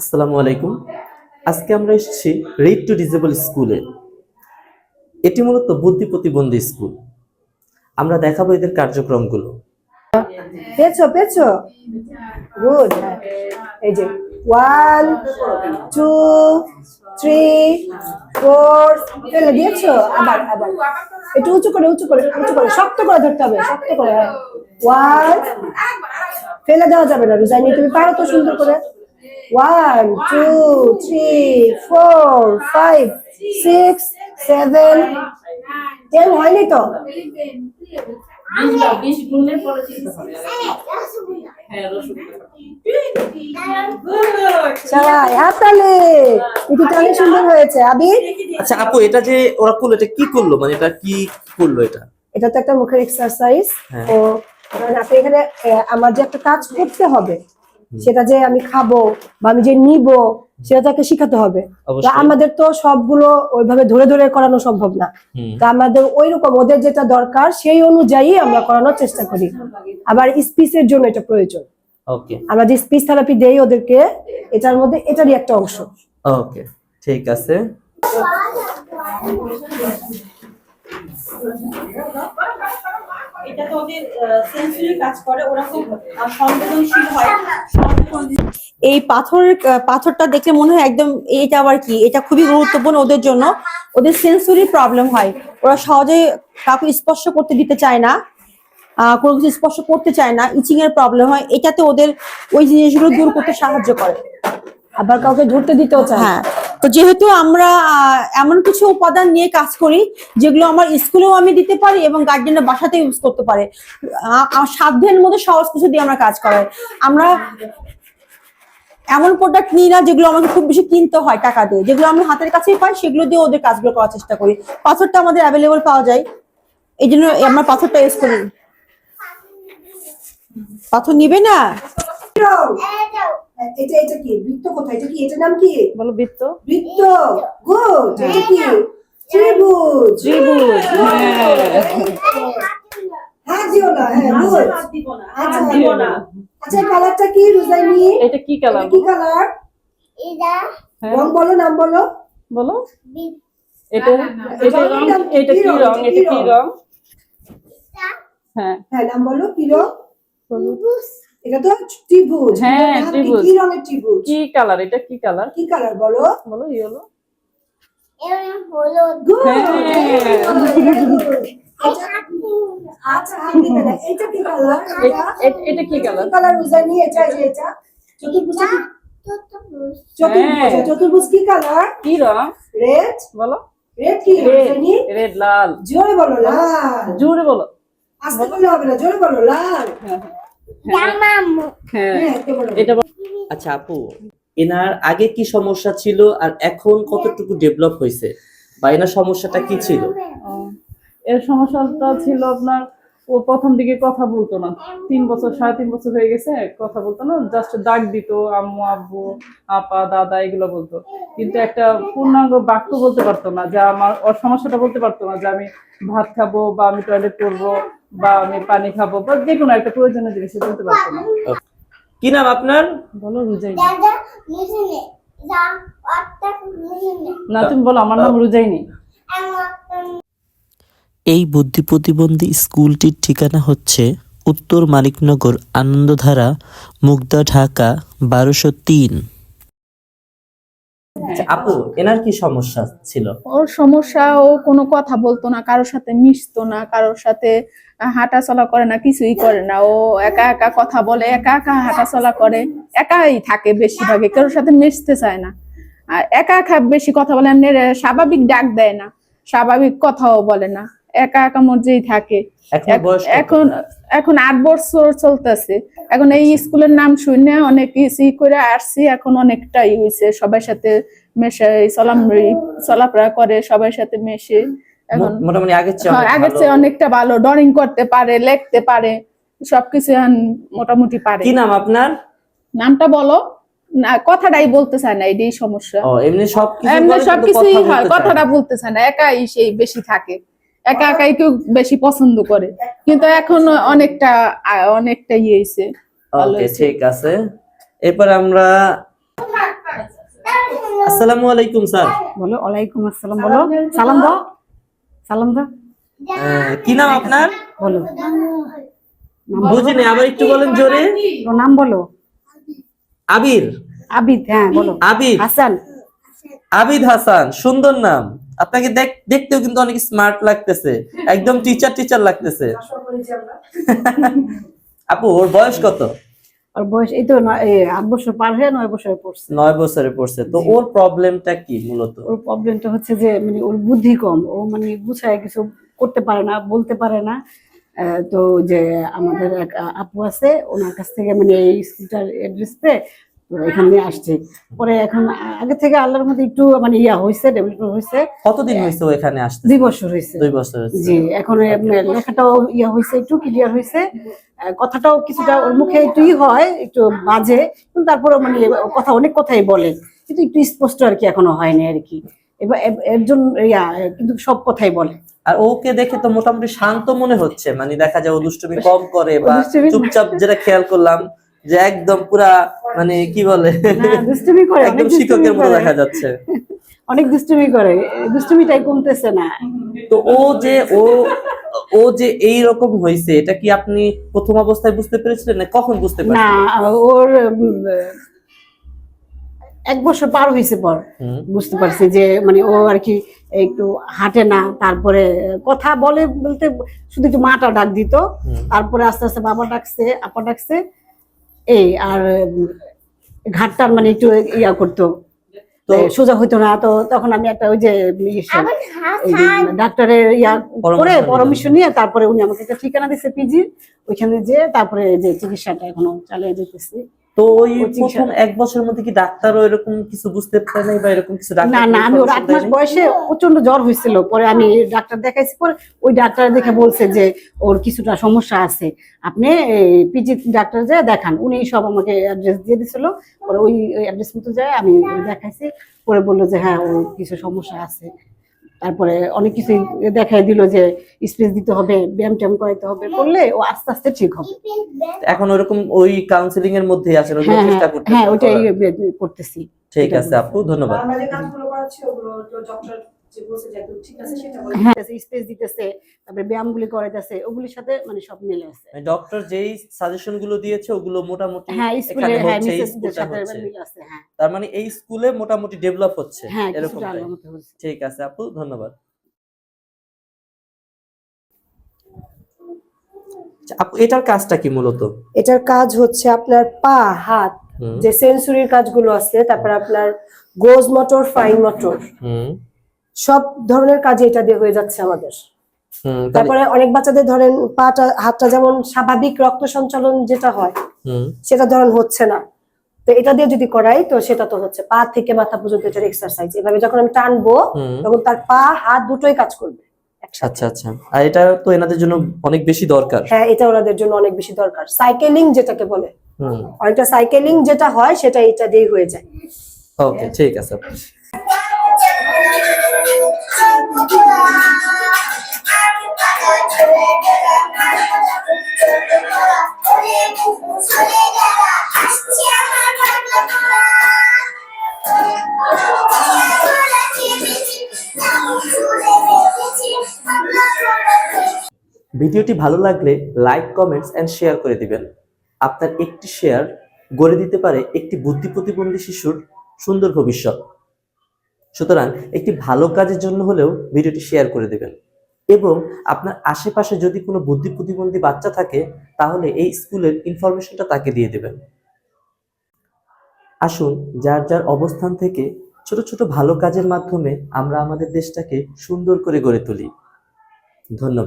আসসালামু আলাইকুম। আজকে আমরা এসেছি রিড টু ডিজেবল স্কুলে। এটি মূলত বুদ্ধি প্রতিবন্ধী স্কুল। আমরা দেখাবো এদের কার্যক্রমগুলো। পেয়েছ পেয়েছ? গুড এই যে ওয়ান টু থ্রি ফোর ফেলে দিয়েছ? আবার আবার। একটু উঁচু করে উঁচু করে উঁচু করে, শক্ত করে ধরতে হবে, শক্ত করে। ওয়ান ফেলে দেওয়া যাবে না রুজাইনি তুমি পারো তো সুন্দর করে। One two three four five six seven ten হয়নি তো? সুন্দর হয়েছে। আচ্ছা আপু এটা যে ওরা করল এটা কি করল? মানে এটা কি করল এটা? এটা তো একটা মুখের এক্সারসাইজ হ্যাঁ। ও আপনি এখানে আমার যে একটা কাজ করতে হবে সেটা যে আমি খাব বা আমি যে নিব সেটা তাকে শিখাতে হবে। তা আমাদের তো সবগুলো ওইভাবে ধরে ধরে করানো সম্ভব না। তা আমাদের ওই রকম ওদের যেটা দরকার সেই অনুযায়ী আমরা করানোর চেষ্টা করি। আবার স্পিচের জন্য এটা প্রয়োজন। আমরা যে স্পিচ থেরাপি দেই ওদেরকে এটার মধ্যে এটারই একটা অংশ। ওকে ঠিক আছে। এটা তো ওদের সেন্সরি কাজ করে ওরা খুব সংবেদনশীল হয়। এই পাথর পাথরটা দেখলে মনে হয় একদম এটা আবার কি? এটা খুবই গুরুত্বপূর্ণ ওদের জন্য। ওদের সেন্সরি প্রবলেম হয়। ওরা সহজে কাউকে স্পর্শ করতে দিতে চায় না। কোনো কিছু স্পর্শ করতে চায় না। ইচিং এর প্রবলেম হয়। এটাতে ওদের ওই জিনিসগুলো দূর করতে সাহায্য করে। আবার কাউকে ধরতে দিতেও চায়। হ্যাঁ। তো যেহেতু আমরা এমন কিছু উপাদান নিয়ে কাজ করি যেগুলো আমার স্কুলেও আমি দিতে পারি এবং গার্জেনের বাসাতে ইউজ করতে পারে। সাধ্যের মধ্যে সহজ কিছু দিয়ে আমরা কাজ করাই। আমরা এমন প্রোডাক্ট নিই না যেগুলো আমাকে খুব বেশি কিনতে হয় টাকা দিয়ে। যেগুলো আমি হাতের কাছেই পাই সেগুলো দিয়ে ওদের কাজগুলো করার চেষ্টা করি। পাথরটা আমাদের অ্যাভেলেবল পাওয়া যায়। এই জন্য আমরা পাথরটা ইউজ করি। পাথর নিবে না? এটা এটা কি? বৃত্ত কোথায়? এটা কি? নাম কি? বলো বৃত্ত। বৃত্ত। গুড এটা কি? ত্রিভুজ। ত্রিভুজ হ্যাঁ। দিও না হ্যাঁ গুড আচ্ছা দিব না। আচ্ছা কালারটা কি রুজাইনি? এটা কি কালার কি কালার হ্যাঁ। রং বলো নাম বলো। বলো। এটা এটা রং? এটা কি রং? এটা কি রং? হ্যাঁ। হ্যাঁ নাম বলো কি রং? এটা তো ত্রিভুজ। হ্যাঁ? ত্রিভুজ। কি? রঙের ত্রিভুজ? কি কালার এটা কি কালার কি কালার বলো? বলো ইয়েলো। গুড হ্যাঁ। আচ্ছা এটা কি কালার এটা কি কালার কালার রুজাইনি এটা এটা? চতুর্ভুজ কি- চতুর্ভুজ হ্যাঁ। চতুর্ভুজ কি কালার কি রং? রেড বলো। রেড কি রুজাইনি রেড লাল। জোরে বলো লাল। জোরে বলো। আস্তে বললে হবে না জোরে বলো লাল। হ্যাঁ। হ্যাঁ। হ্যাঁ এটা বলো। আচ্ছা আপু এনার আগে কি সমস্যা ছিল আর এখন কতটুকু ডেভেলপ হয়েছে? বা এনার সমস্যাটা কি ছিল? এর সমস্যাটা ছিল আপনার ও প্রথম দিকে কথা বলতো না। তিন বছর সাড়ে তিন বছর হয়ে গেছে কথা বলতো না জাস্ট ডাক দিত আম্মু আব্বু আপা দাদা এগুলো বলতো। কিন্তু একটা পূর্ণাঙ্গ বাক্য বলতে পারতো না যে আমার ওর সমস্যাটা বলতে পারতো না যে আমি ভাত খাব বা আমি টয়লেট করব বা আমি পানি খাব বা যে কোনো একটা প্রয়োজনীয় জিনিস বলতে পারতো না। কি নাম আপনার? বলো রুজাই। না তুমি বলো আমার নাম রুজাইনি এই বুদ্ধি প্রতিবন্ধী স্কুলটির ঠিকানা হচ্ছে উত্তর মানিকনগর আনন্দধারা মুগদা ঢাকা বারোশো তিন। আচ্ছা, আপু এনার কি সমস্যা ছিল? ওর সমস্যা ও কোনো কথা বলতো না কারোর সাথে মিশতো না কারোর সাথে হাঁটা চলা করে না কিছুই করে না। ও একা একা কথা বলে একা একা হাঁটা চলা করে একাই থাকে বেশিরভাগে কারোর সাথে মিশতে চায় না। আর একা একা বেশি কথা বলে স্বাভাবিক ডাক দেয় না স্বাভাবিক কথাও বলে না। একা একা মধ্যেই থাকে। এখন এখন আট বছর চলতেছে। এখন এই স্কুলের নাম শুনে অনেক ইসি করে আসছি এখন অনেকটাই হয়েছে সবার সাথে মেশে চলাম চলাফেরা করে সবার সাথে মেশে। এখন মোটামুটি আগের চেয়ে হ্যাঁ, আগের চেয়ে অনেকটা ভালো। ড্রয়িং করতে পারে লিখতে পারে সবকিছু মোটামুটি পারে। কি নাম আপনার? নামটা বলো। না কথাটাই বলতে চায় না এটাই সমস্যা। এমনি সবকিছু এমনি সবকিছুই হয় কথাটা। বলতে চায় না একাই সেই বেশি থাকে। একা একাই কেউ বেশি পছন্দ করে। কিন্তু এখন অনেকটা অনেকটা ইয়ে হয়েছে ওকে ঠিক আছে। এরপর আমরা আসসালামু আলাইকুম স্যার। বলো ওয়ালাইকুম আসসালাম বলো। সালাম দাও সালাম দাও। কি নাম আপনার? বলো। বুঝিনি আবার একটু বলেন জোরে। নাম বলো। আবির। আবিদ হ্যাঁ বলো। আবিদ হাসান। আবিদ হাসান সুন্দর নাম। আপনাকে দেখ- দেখতেও কিন্তু অনেক স্মার্ট লাগতেছে। একদম টিচার টিচার লাগতেছে। আপু ওর বয়স কত? ওর বয়স এই তো নয়- আট বছর পার হয়ে নয় বছরে পড়ছে। নয় বছরে পড়ছে। তো ওর প্রবলেমটা কি মূলত? ওর প্রবলেমটা হচ্ছে যে মানে ওর বুদ্ধি কম। ও মানে গুছায় কিছু করতে পারে না বলতে পারে না। তো যে আমাদের এক আপু আছে ওনার কাছ থেকে মানে এই স্কুলটার অ্যাড্রেস পেয়ে ওরা এখানে আসছে। পরে এখন আগে থেকে আল্লাহর মধ্যে একটু মানে ইয়া হয়েছে ডেভেলপমেন্ট হয়েছে কতদিন হয়েছে এখানে আসতে? দুই বছর হয়েছে দুই বছর জি এখন লেখাটাও ইয়া হয়েছে একটু ক্লিয়ার হয়েছে কথাটাও কিছুটা ওর মুখে একটু হয় একটু বাজে কিন্তু তারপরে মানে কথা অনেক কথাই বলে। কিন্তু একটু স্পষ্ট আর কি এখনও হয়নি আর কি। এবার এ- এর জন্য ইয়া কিন্তু সব কথাই বলে। আর ওকে দেখে তো মোটামুটি শান্ত মনে হচ্ছে মানে দেখা যায় ও দুষ্টুমি কম করে বা চুপচাপ যেটা খেয়াল করলাম যে একদম পুরা মানে কি বলে? দুষ্টুমি করে একদম শিক্ষকের মতো দেখা যাচ্ছে। অনেক দুষ্টুমি করে। দুষ্টুমিটাই কমতেছে না। তো ও যে ও ও যে এই রকম হয়েছে এটা কি আপনি প্রথম অবস্থায় বুঝতে পেরেছিলেন না কখন বুঝতে না ওর এক বছর পার হয়েছে পর বুঝতে পারছি যে মানে ও আর কি একটু হাঁটে না তারপরে কথা বলে বলতে শুধু একটু মাটা ডাক দিত। তারপরে আস্তে আস্তে বাবা ডাকছে আপা ডাকছে এই আর ঘাটটা মানে একটু ইয়া করতো। তো সোজা হইতো না তো তখন আমি একটা ওই যে ইসে, আমার এই যে হাসান ডাক্তারের ইয়া করে পরামর্শ নিয়ে তারপরে উনি আমাকে একটা ঠিকানা দিচ্ছে পিজির। ওইখানে যে তারপরে যে চিকিৎসাটা এখনও চালিয়ে যেতেছি। তো ওই প্রথম এক বছরের মধ্যে কি ডাক্তারও এরকম কিছু বুঝতে পারে নাই বা এরকম কিছু না না আমি ওর আট মাস বয়সে প্রচণ্ড জ্বর হয়েছিল। পরে আমি ডাক্তার দেখাইছি পরে ওই ডাক্তার দেখে বলছে যে ওর কিছুটা সমস্যা আছে। আপনি পিজি ডাক্তার যে দেখান। উনি সব আমাকে অ্যাড্রেস দিয়ে দিছিল। পরে ওই অ্যাড্রেস মতো যায় আমি দেখাইছি। পরে বলল যে হ্যাঁ ওর কিছু সমস্যা আছে। তারপরে অনেক কিছু দেখাই দিল যে স্পেস দিতে হবে ব্যায়াম ট্যায়াম করাইতে হবে করলে ও আস্তে আস্তে ঠিক হবে। এখন ওরকম ওই কাউন্সিলিং এর মধ্যেই আছেন হ্যাঁ চেষ্টা হ্যাঁ করতে হ্যাঁ ওইটাই করতেছি। ঠিক আছে আপু ধন্যবাদ। হ্যাঁ স্পেস দিতেছে তারপরে ব্যায়ামগুলি করাইতেছে ওগুলির সাথে মানে সব মিলে আছে। ডক্টর যেই সাজেশনগুলো দিয়েছে ওগুলো মোটামুটি হ্যাঁ স্কুলে হ্যাঁ এই মিসেসদের সাথে হচ্ছে। আছে হ্যাঁ। তার মানে এই স্কুলে মোটামুটি ডেভেলপ হচ্ছে হ্যাঁ এরকম ঠিক আছে আপু ধন্যবাদ। আচ্ছা, আপু এটার কাজটা কি মূলত? এটার কাজ হচ্ছে আপনার পা হাত হুম, যে সেন্সুরির কাজগুলো আছে তারপর আপনার গোজ মোটর ফাইন মোটর। হুম, সব ধরনের কাজে এটা দিয়ে হয়ে যাচ্ছে আমাদের। তারপরে অনেক বাচ্চাদের ধরেন পাটা হাতটা যেমন স্বাভাবিক রক্ত সঞ্চালন যেটা হয় হুম, সেটা ধরেন হচ্ছে না। তো এটা দিয়ে যদি করাই তো সেটা তো হচ্ছে। পা থেকে মাথা পর্যন্ত এটার এক্সারসাইজ এভাবে যখন আমি টানবো তখন তার পা হাত দুটোই কাজ করবে আচ্ছা আচ্ছা। আর এটা তো এনাদের জন্য অনেক বেশি দরকার। হ্যাঁ এটা ওনাদের জন্য অনেক বেশি দরকার। সাইকেলিং যেটাকে বলে। অনেকটা সাইকেলিং যেটা হয় সেটা এটা দিয়েই হয়ে যায়। ওকে ঠিক আছে। ভিডিওটি ভালো লাগলে লাইক কমেন্টস এন্ড শেয়ার করে দিবেন। আপনার একটি শেয়ার গড়ে দিতে পারে একটি বুদ্ধি প্রতিবন্ধী শিশুর সুন্দর ভবিষ্যৎ। সুতরাং একটি ভালো কাজের জন্য হলেও ভিডিওটি শেয়ার করে দেবেন। এবং আপনার আশেপাশে যদি কোনো বুদ্ধি প্রতিবন্ধী বাচ্চা থাকে, তাহলে এই স্কুলের ইনফরমেশনটা তাকে দিয়ে দেবেন। আসুন, যার যার অবস্থান থেকে ছোট ছোট ভালো কাজের মাধ্যমে আমরা আমাদের দেশটাকে সুন্দর করে গড়ে তুলি। ধন্যবাদ।